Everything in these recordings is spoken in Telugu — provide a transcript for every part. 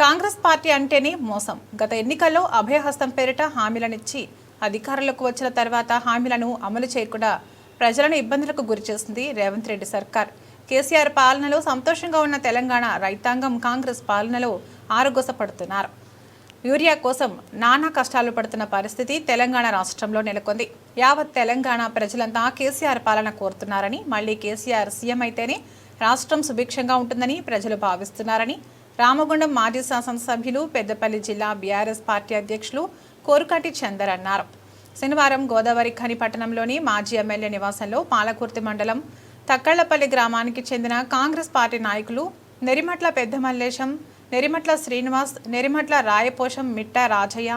కాంగ్రెస్ పార్టీ అంటేనే మోసం. గత ఎన్నికల్లో అభయహస్తం పేరిట హామీలనిచ్చి అధికారంలోకి వచ్చిన తర్వాత హామీలను అమలు చేయకుండా ప్రజలను ఇబ్బందులకు గురిచేసింది రేవంత్ రెడ్డి సర్కార్. కేసీఆర్ పాలనలో సంతోషంగా ఉన్న తెలంగాణ రైతాంగం కాంగ్రెస్ పాలనలో ఆరుగోసపడుతున్నారు యూరియా కోసం నానా కష్టాలు పడుతున్న పరిస్థితి తెలంగాణ రాష్ట్రంలో నెలకొంది. యావత్ తెలంగాణ ప్రజలంతా కేసీఆర్ పాలన కోరుతున్నారని మళ్ళీ కేసీఆర్ సీఎం అయితేనే రాష్ట్రం సుభిక్షంగా ఉంటుందని ప్రజలు భావిస్తున్నారని రామగుండం మాజీ శాసనసభ్యులు పెద్దపల్లి జిల్లా బీఆర్ఎస్ పార్టీ అధ్యక్షులు కోరుకాటి చందర్ అన్నారు. శనివారం గోదావరి ఖని పట్టణంలోని మాజీ ఎమ్మెల్యే నివాసంలో పాలకుర్తి మండలం తక్కళ్ళపల్లి గ్రామానికి చెందిన కాంగ్రెస్ పార్టీ నాయకులు నెరిమట్ల పెద్ద మల్లేశం నెరిమట్ల శ్రీనివాస్ నెరిమట్ల రాయపోషం మిట్ట రాజయ్య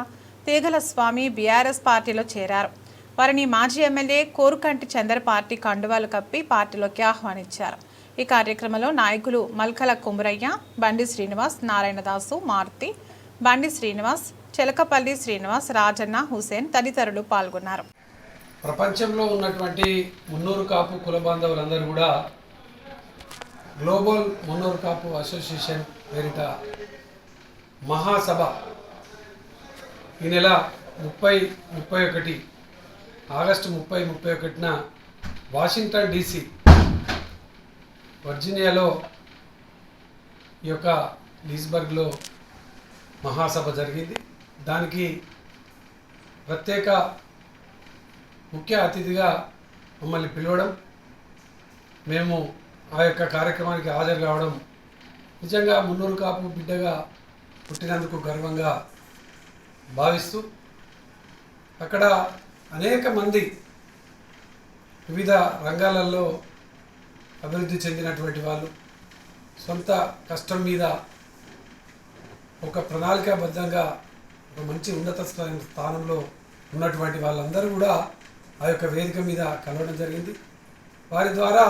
తీగల స్వామి బీఆర్ఎస్ పార్టీలో చేరారు. వారిని మాజీ ఎమ్మెల్యే కోరుకంటి చందర్ పార్టీ కండువాలు కప్పి పార్టీలోకి ఆహ్వానించారు. ఈ కార్యక్రమంలో నాయకులు మల్కల కుమరయ్య బండి శ్రీనివాస్ నారాయణదాసు మారుతి బండి శ్రీనివాస్ చెలకపల్లి శ్రీనివాస్ రాజన్న హుసేన్ తదితరులు పాల్గొన్నారు. ప్రపంచంలో ఉన్నటువంటి మున్నూరు కాపు కుల బాంధవులందరూ కూడా గ్లోబల్ మున్నూరు కాపు అసోసియేషన్ పేరిట మహాసభ ఈ నెల ముప్పై ముప్పై ఒకటి ఆగస్టు ముప్పై ముప్పై ఒకటిన వాషింగ్టన్ డీసీ వర్జీనియాలో ఈ యొక్క లీస్బర్గ్లో మహాసభ జరిగింది. దానికి ప్రత్యేక ముఖ్య అతిథిగా మమ్మల్ని పిలవడం మేము ఆ యొక్క కార్యక్రమానికి హాజరు కావడం నిజంగా మున్నూరు కాపు బిడ్డగా పుట్టినందుకు గర్వంగా భావిస్తూ అక్కడ అనేక మంది వివిధ రంగాలలో అభివృద్ధి చెందినటువంటి వాళ్ళు సొంత కష్టం మీద ఒక ప్రణాళికాబద్ధంగా ఒక మంచి ఉన్నత స్థానంలో ఉన్నటువంటి వాళ్ళందరూ కూడా ఆ యొక్క వేదిక మీద కలవడం జరిగింది. వారి ద్వారా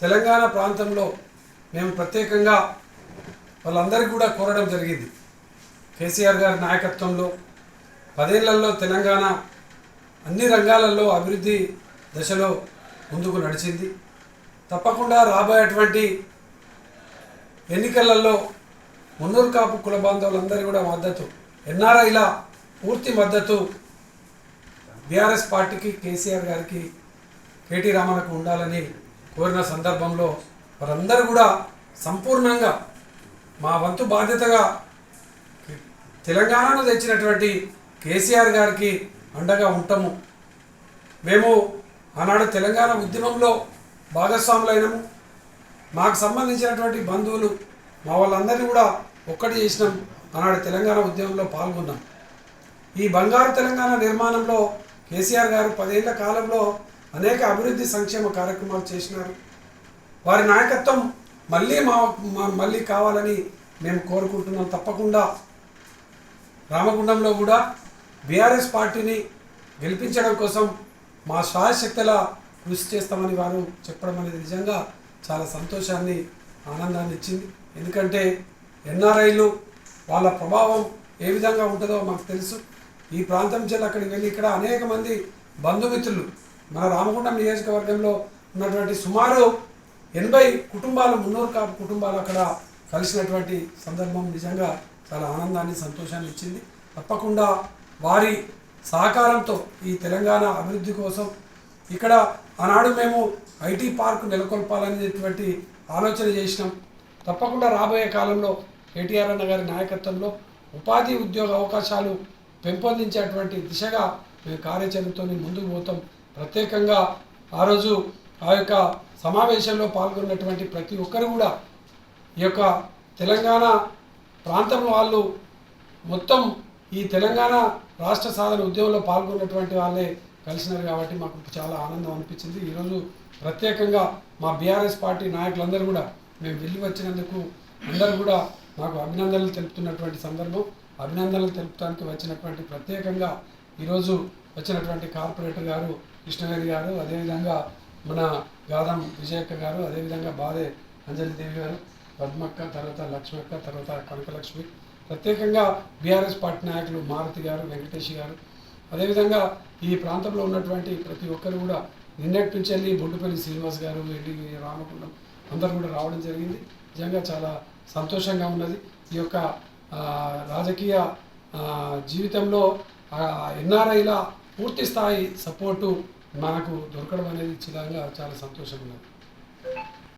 తెలంగాణ ప్రాంతంలో మేము ప్రత్యేకంగా వాళ్ళందరికీ కూడా కోరడం జరిగింది. కేసీఆర్ గారి నాయకత్వంలో పదేళ్ళలో తెలంగాణ అన్ని రంగాలలో అభివృద్ధి దశలో ముందుకు నడిచింది. తప్పకుండా రాబోయేటువంటి ఎన్నికలలో మున్నూరు కాపు కుల బాంధవులందరూ కూడా మద్దతు. ఎన్ఆర్ఐల పూర్తి మద్దతు బీఆర్ఎస్ పార్టీకి కేసీఆర్ గారికి కేటీ రామన్నకు ఉండాలని కోరిన సందర్భంలో వారందరూ కూడా సంపూర్ణంగా మా వంతు బాధ్యతగా తెలంగాణను తెచ్చినటువంటి కేసీఆర్ గారికి అండగా ఉంటాము. మేము ఆనాడు తెలంగాణ ఉద్యమంలో భాగస్వాములైనము. మాకు సంబంధించినటువంటి బంధువులు మా వాళ్ళందరినీ కూడా ఒక్కటి చేసినాం. ఆనాడు తెలంగాణ ఉద్యమంలో పాల్గొన్నాం. ఈ బంగారు తెలంగాణ నిర్మాణంలో కేసీఆర్ గారు పదేళ్ళ కాలంలో అనేక అభివృద్ధి సంక్షేమ కార్యక్రమాలు చేసినారు. వారి నాయకత్వం మళ్ళీ మా మళ్ళీ కావాలని మేము కోరుకుంటున్నాం తప్పకుండా. రామగుండంలో కూడా బీఆర్ఎస్ పార్టీని గెలిపించడం కోసం మా శాయశక్తుల కృషి చేస్తామని వారు చెప్పడం అనేది నిజంగా చాలా సంతోషాన్ని ఆనందాన్ని ఇచ్చింది. ఎందుకంటే ఎన్ఆర్ఐలు వాళ్ళ ప్రభావం ఏ విధంగా ఉంటుందో మాకు తెలుసు. ఈ ప్రాంతం నుంచి అక్కడికి వెళ్ళి ఇక్కడ అనేక మంది బంధుమిత్రులు మన రామగుండం నియోజకవర్గంలో ఉన్నటువంటి సుమారు ఎనభై కుటుంబాలు మున్నూరు కాపు కుటుంబాలు అక్కడ కలిసినటువంటి సందర్భం నిజంగా చాలా ఆనందాన్ని సంతోషాన్ని ఇచ్చింది. తప్పకుండా వారి సహకారంతో ఈ తెలంగాణ అభివృద్ధి కోసం ఇక్కడ ఆనాడు మేము ఐటీ పార్క్ నెలకొల్పాలనేటువంటి ఆలోచన చేసినాం. తప్పకుండా రాబోయే కాలంలో కేటీఆర్ అన్న గారి నాయకత్వంలో ఉపాధి ఉద్యోగ అవకాశాలు పెంపొందించేటువంటి దిశగా మేము కార్యాచరణతో ముందుకు పోతాం. ప్రత్యేకంగా ఆ రోజు ఆ యొక్క సమావేశంలో పాల్గొన్నటువంటి ప్రతి ఒక్కరు కూడా ఈ యొక్క తెలంగాణ ప్రాంతం వాళ్ళు మొత్తం ఈ తెలంగాణ రాష్ట్ర సాధన ఉద్యమంలో పాల్గొన్నటువంటి వాళ్ళే కలిసినారు కాబట్టి మాకు చాలా ఆనందం అనిపించింది. ఈరోజు ప్రత్యేకంగా మా బీఆర్ఎస్ పార్టీ నాయకులందరూ కూడా మేము వెళ్ళి వచ్చినందుకు అందరూ కూడా మాకు అభినందనలు తెలుపుతున్నటువంటి సందర్భం. అభినందనలు తెలుపడానికి వచ్చినటువంటి ప్రత్యేకంగా ఈరోజు వచ్చినటువంటి కార్పొరేటర్ గారు కృష్ణవేది గారు అదేవిధంగా మన గాదం విజయక్క గారు అదేవిధంగా బాధే అంజలిదేవి గారు పద్మక్క తర్వాత లక్ష్మక్క తర్వాత కనకలక్ష్మి. ప్రత్యేకంగా బీఆర్ఎస్ పార్టీ నాయకులు మారుతి గారు వెంకటేష్ గారు అదేవిధంగా ఈ ప్రాంతంలో ఉన్నటువంటి ప్రతి ఒక్కరు కూడా నిన్నటి నుంచి వెళ్ళి బొడ్డుపల్లి శ్రీనివాస్ గారు ఎన్డి రామకుండం అందరూ కూడా రావడం జరిగింది. నిజంగా చాలా సంతోషంగా ఉన్నది. ఈ యొక్క రాజకీయ జీవితంలో ఎన్ఆర్ఐల పూర్తి స్థాయి సపోర్టు మనకు దొరకడం అనేది చిదంగా చాలా సంతోషంగా ఉన్నది